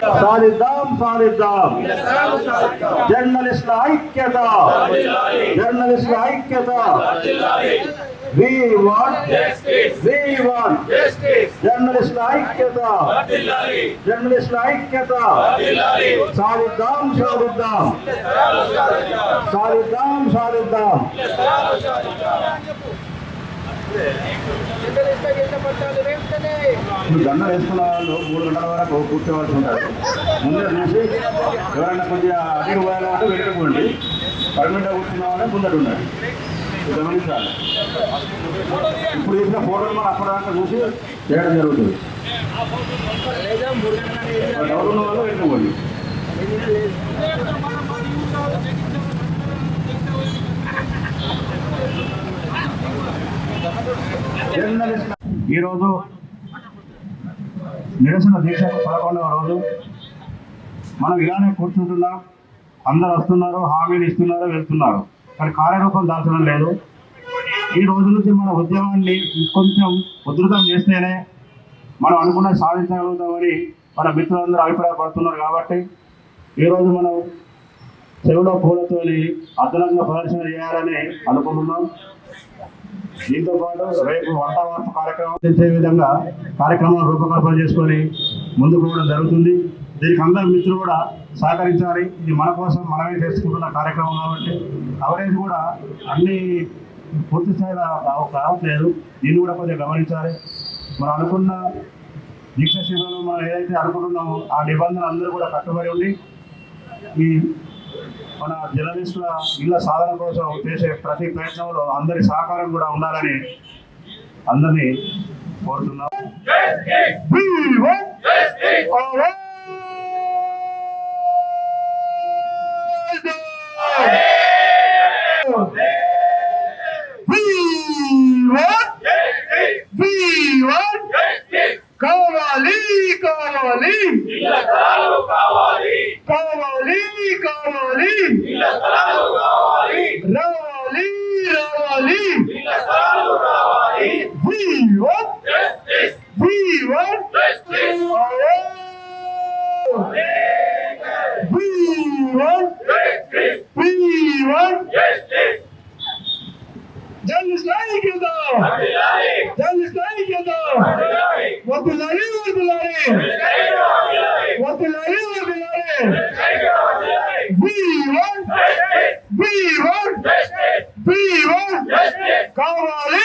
సాధిద్దాం సాధిద్దాం జర్నలిస్టుల ఐక్యత జర్నలిస్టుల ఐక్యత వి వాంట్ వి వాంట్ జర్నలిస్టుల ఐక్యత జర్నలిస్టుల ఐక్యత సాధిద్దాం సాధిద్దాం సాధిద్దాం సాధిద్దాం ఇప్పుడు దండ వేసుకున్న వాళ్ళు మూడు గంటల వరకు కూర్చోవలసి ఉంటుంది ముందే చూసి ఎవరైనా కొద్దిగా అడిగి పోయాలంటే వెళ్ళకపోండి పర్మనెంట్గా కూర్చున్న వాళ్ళే ముందట ఉండాలి గమనించాలి. ఇప్పుడు తీసిన ఫోటోలు మనం అప్పటిదాకా చూసి చేయడం జరుగుతుంది. ఎవరున్న వాళ్ళు వెళ్ళకపోండి ఈరోజు నిరసన దీక్ష పదకొండవ రోజు. మనం ఇలానే కూర్చుంటున్నాం అందరు వస్తున్నారు హామీలు ఇస్తున్నారు వెళ్తున్నారు. కానీ కార్యరూపం దాల్చడం లేదు. ఈ రోజు నుంచి మన ఉద్యమాన్ని కొంచెం ఉధృతం చేస్తేనే మనం అనుకున్న సాధించగలుగుతామని మన మిత్రులందరూ అభిప్రాయపడుతున్నారు కాబట్టి ఈరోజు మనం చెవిలో పూలతోని అదనంగా ప్రదర్శన చేయాలని అనుకుంటున్నాం. దీంతో పాటు రేపు వంట వార్త కార్యక్రమం చేసే విధంగా కార్యక్రమాలు రూపకల్పన చేసుకొని ముందుకు పోవడం జరుగుతుంది. దీనికి అందరు మిత్రులు కూడా సహకరించాలి. ఇది మన కోసం మనమే చేసుకుంటున్న కార్యక్రమం కాబట్టి కవరేజ్ కూడా అన్ని పూర్తి స్థాయిలో కావట్లేదు దీన్ని కూడా కొంచెం గమనించాలి. మనం అనుకున్న దీక్ష శిబిరంలో మనం ఏదైతే అనుకుంటున్నామో ఆ నిబంధనలు అందరూ కూడా కట్టుబడి ఉండి ఈ మన జర్నలిస్టుల ఇళ్ళ సాధన కోసం చేసే ప్రతి ప్రయత్నంలో అందరి సహకారం కూడా ఉండాలని అందరినీ కోరుతున్నాం. జర్నలిస్ట్ ఐక్యత జర్నలిస్ట్ ఐక్యత వద్దులాలి వద్దులాలి వద్దులాలి వద్దులాలి We want We want We want కావాలి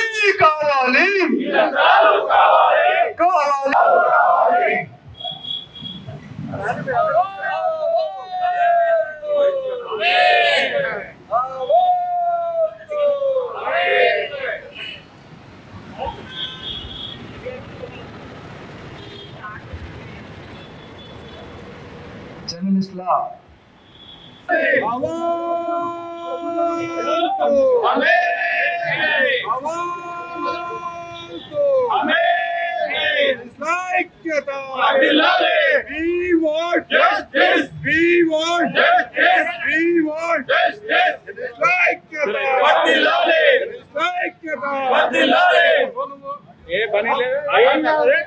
కావాలి కావాలి జర్నలిస్టుల We want justice. We want justice. We want justice. ఏ పని లేదు Justice.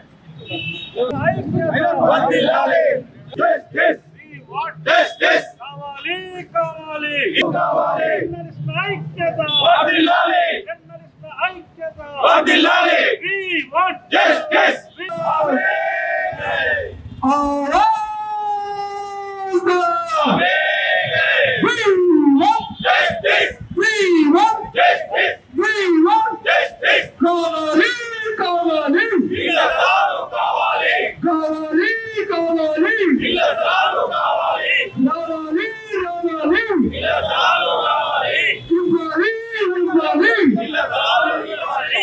Justice. కావాలి కావాలి కావాలి. జర్నలిస్టుల ఐక్యత వర్ధిల్లాలి. జర్నలిస్టుల ఐక్యత వర్ధిల్లాలి. We want Justice. We want Justice. Justice. Justice. కావాలి కావాలి ఇళ్ళ సాగు కావాలి కావాలి కావాలి ఇళ్ళ సాగు కావాలి రావాలి రావాలి ఇళ్ళ సాగు కావాలి ఇవ్వాలి ఇవ్వాలి ఇళ్ళ సాగు కావాలి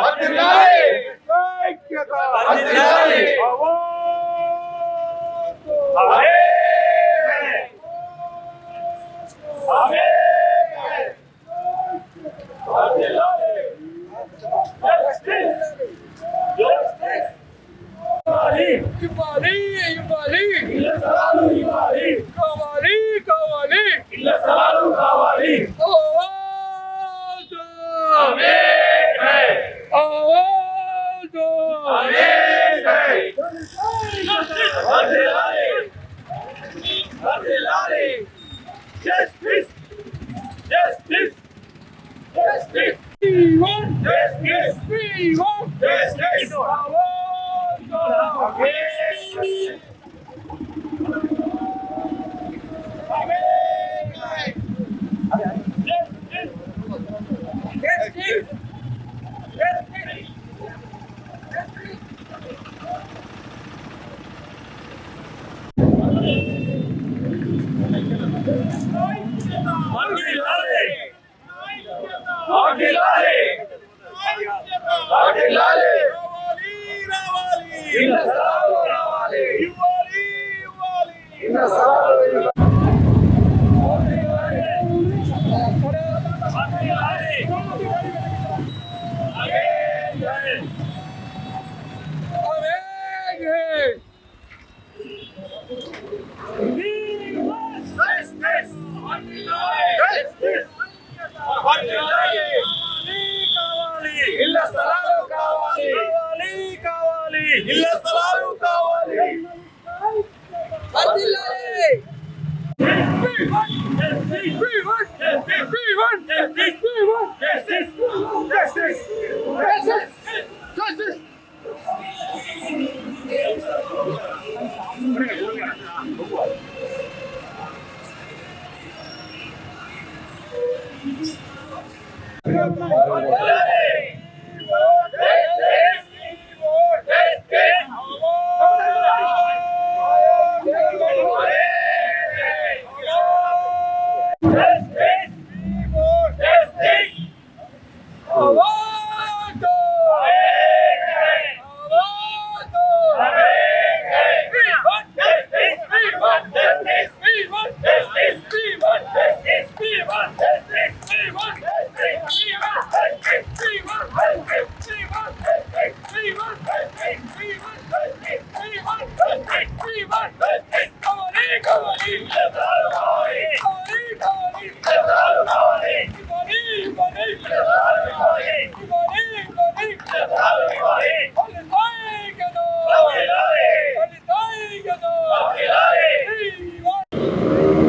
ਅੱਲਾ వర్ధిల్లాలి వర్ధిల్లాలి స్థలాలు రావాలి ఇళ్ళ స్థలాలు వర్ధిల్లాలి Come on.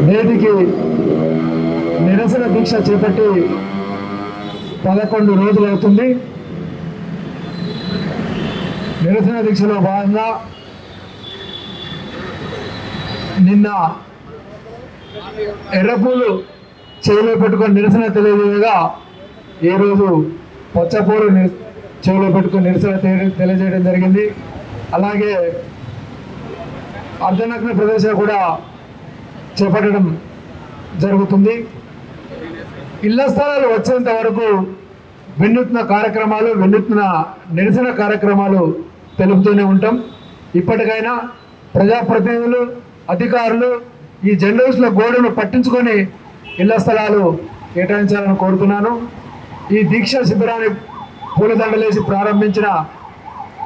నేటికి నిరసన దీక్ష చేపట్టి పదకొండు రోజులు అవుతుంది నిరసన దీక్షలో భాగంగా నిన్న ఎర్రపూలు చెవిలో పెట్టుకొని నిరసన తెలియజేయగా ఈరోజు పచ్చపూలు చెవిలో పెట్టుకొని నిరసన తెలియజేయడం జరిగింది. అలాగే అర్ధనగ్న ప్రదేశం కూడా చేపట్టడం జరుగుతుంది. ఇళ్ళ స్థలాలు వచ్చేంత వరకు వినూత్న కార్యక్రమాలు వినూత్న నిరసన కార్యక్రమాలు తెలుపుతూనే ఉంటాం. ఇప్పటికైనా ప్రజాప్రతినిధులు అధికారులు ఈ జర్నలిస్టుల గోడను పట్టించుకొని ఇళ్ళ స్థలాలు కేటాయించాలని కోరుతున్నాను. ఈ దీక్ష శిబిరాన్ని పూలదండలేసి ప్రారంభించిన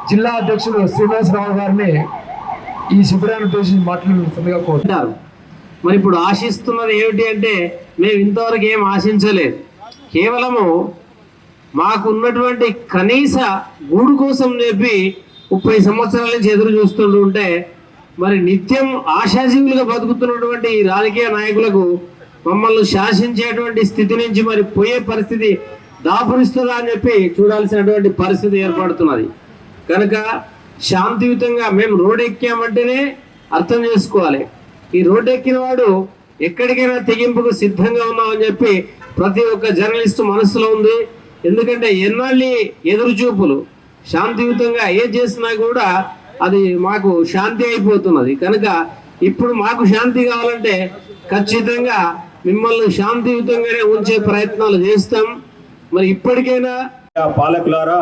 జిల్లా అధ్యక్షుడు శ్రీనివాసరావు గారిని ఈ శిబిరాన్ని ఉద్దేశించి మాట్లాడుతుందిగా కోరుతున్నారు. మరి ఇప్పుడు ఆశిస్తున్నది ఏమిటి అంటే మేము ఇంతవరకు ఏం ఆశించలేదు. కేవలము మాకు ఉన్నటువంటి కనీస గూడు కోసం చెప్పి ముప్పై సంవత్సరాల నుంచి ఎదురు చూస్తుంటూ ఉంటే మరి నిత్యం ఆశాజీవులుగా బతుకుతున్నటువంటి ఈ రాజకీయ నాయకులకు మమ్మల్ని శాసించేటువంటి స్థితి నుంచి మరి పోయే పరిస్థితి దాపురిస్తుందా అని చెప్పి చూడాల్సినటువంటి పరిస్థితి ఏర్పడుతున్నది. కనుక శాంతియుతంగా మేము రోడ్ ఎక్కామంటేనే అర్థం చేసుకోవాలి. ఈ రోడ్డు ఎక్కిన వాడు ఎక్కడికైనా తెగింపుకు సిద్ధంగా ఉన్నామని చెప్పి ప్రతి ఒక్క జర్నలిస్ట్ మనసులో ఉంది. ఎందుకంటే ఎన్నాళ్ళి ఎదురుచూపులు. శాంతియుతంగా ఏ చేసినా కూడా అది మాకు శాంతి అయిపోతున్నది. కనుక ఇప్పుడు మాకు శాంతి కావాలంటే ఖచ్చితంగా మిమ్మల్ని శాంతియుతంగానే ఉంచే ప్రయత్నాలు చేస్తాం. మరి ఇప్పటికైనా పాలకులారా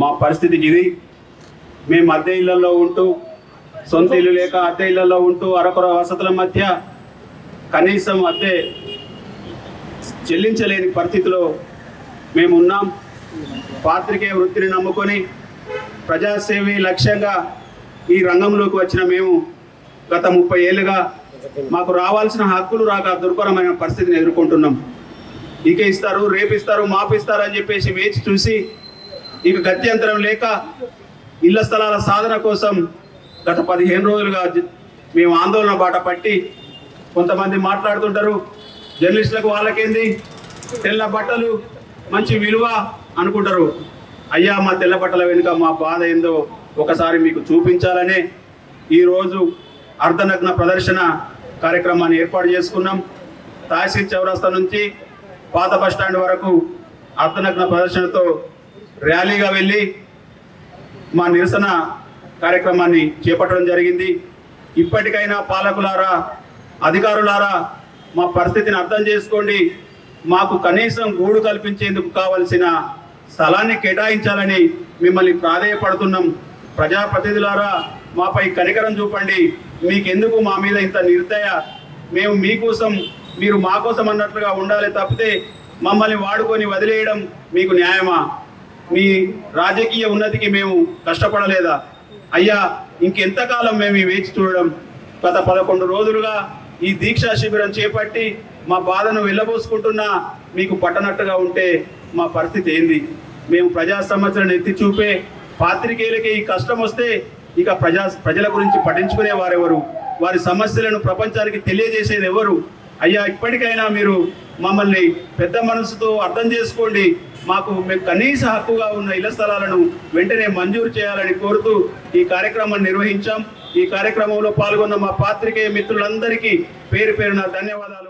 మా పరిస్థితికి ఇది మేము అద్దె ఇళ్ళలో ఉంటూ సొంత ఇల్లు లేక అద్దె ఇళ్ళలో ఉంటూ అరకొర వసతుల మధ్య కనీసం అద్దె చెల్లించలేని పరిస్థితిలో మేము ఉన్నాం పాత్రికేయ వృత్తిని నమ్ముకొని ప్రజాసేవి లక్ష్యంగా ఈ రంగంలోకి వచ్చిన మేము గత ముప్పై ఏళ్ళుగా మాకు రావాల్సిన హక్కులు రాక దుర్భరమైన పరిస్థితిని ఎదుర్కొంటున్నాం. ఇక ఇస్తారు రేపిస్తారు మాపిస్తారు అని చెప్పేసి వేచి చూసి ఇక గత్యంతరం లేక ఇళ్ళ స్థలాల సాధన కోసం గత పదిహేను రోజులుగా మేము ఆందోళన బాట పట్టి కొంతమంది మాట్లాడుతుంటారు. జర్నలిస్టులకు వాళ్ళకేంది? తెల్ల బట్టలు మంచి విలువ అనుకుంటారు. అయ్యా మా తెల్లబట్టల వెనుక మా బాధ ఏందో ఒకసారి మీకు చూపించాలనే ఈరోజు అర్ధనగ్న ప్రదర్శన కార్యక్రమాన్ని ఏర్పాటు చేసుకున్నాం. తహసీల్ చౌరస్తా నుంచి పాత బస్ స్టాండ్ వరకు అర్ధనగ్న ప్రదర్శనతో ర్యాలీగా వెళ్ళి మా నిరసన కార్యక్రమాన్ని చేపట్టడం జరిగింది. ఇప్పటికైనా పాలకులారా అధికారులారా మా పరిస్థితిని అర్థం చేసుకోండి. మాకు కనీసం గూడు కల్పించేందుకు కావలసిన స్థలాన్ని కేటాయించాలని మిమ్మల్ని ప్రాధేయపడుతున్నాం. ప్రజాప్రతినిధులారా మాపై కనికరం చూపండి. మీకెందుకు మా మీద ఇంత నిర్దయ? మేము మీకోసం మీరు మా కోసం అన్నట్లుగా ఉండాలి తప్పితే మమ్మల్ని వాడుకొని వదిలేయడం మీకు న్యాయమా? మీ రాజకీయ ఉన్నతికి మేము కష్టపడలేదా? అయ్యా ఇంకెంతకాలం మేము ఈ వేచి చూడడం? గత పదకొండు రోజులుగా ఈ దీక్షా శిబిరం చేపట్టి మా బాధను వెళ్ళబోసుకుంటున్నా మీకు పట్టనట్టుగా ఉంటే మా పరిస్థితి ఏంది? మేము ప్రజా సమస్యలను ఎత్తి చూపే పాత్రికేయులకి ఈ కష్టం వస్తే ఇక ప్రజా ప్రజల గురించి పఠించుకునే వారెవరు? వారి సమస్యలను ప్రపంచానికి తెలియజేసేది ఎవరు? అయ్యా ఇప్పటికైనా మీరు మమ్మల్ని పెద్ద మనసుతో అర్థం చేసుకోండి. మాకు మేము కనీస హక్కుగా ఉన్న ఇళ్ళ స్థలాలను వెంటనే మంజూరు చేయాలని కోరుతూ ఈ కార్యక్రమాన్ని నిర్వహించాం. ఈ కార్యక్రమంలో పాల్గొన్న మా పాత్రికేయ మిత్రులందరికీ పేరు పేరున ధన్యవాదాలు.